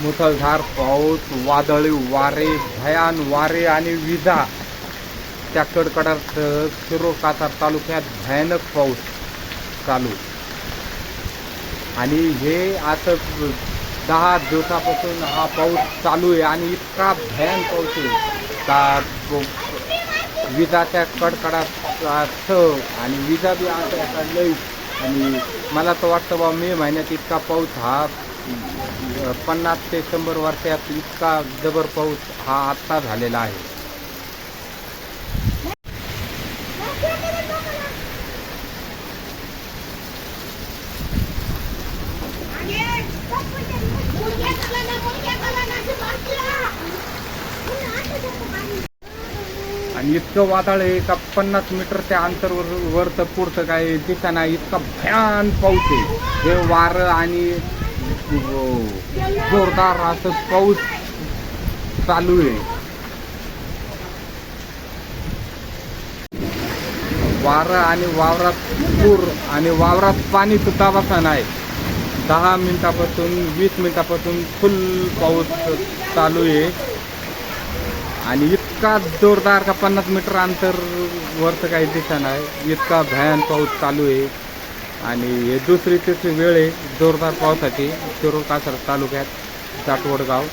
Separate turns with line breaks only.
मुसळधार पाऊस वादळी वारे भयान वारे आणि विजा. त्या कडकडात शिरो कासार तालुक्यात भयानक पाऊस चालू. आणि हे आता दहा दिवसापासून हा पाऊस चालू आहे आणि इतका भयान पाऊस आहे. का ब- विजाच्या कडकडात आणि विजा बी आता लई. आणि मला तर वाटतं बा मे महिन्यात इतका पाऊस हा पन्नास ते शंभर वर्षात इतका जबर पाऊस हा आत्ता झालेला आहे. आणि इतकं वादळ आहे का पन्नास मीटरच्या अंतरवर वरचं पुढचं काय दिसाना इतका भयान पाऊस आहे. हे वारं आणि हो. जोरदार असं पाऊस चालू आहे. वारं आणि वावरात पूर आणि वावरात पाणी सुद्धा बसा नाही. दहा मिनिटापासून वीस मिनिटापासून फुल पाऊस चालू आहे. आणि इतका जोरदार का पन्नास मीटर अंतर वरचं काही दिसणार आहे इतका भयान पाऊस चालू आहे. आणि हे दुसरी तिसरी वेळ आहे जोरदार पावसाची शिरूर कासर तालुक्यात जाटवड गाव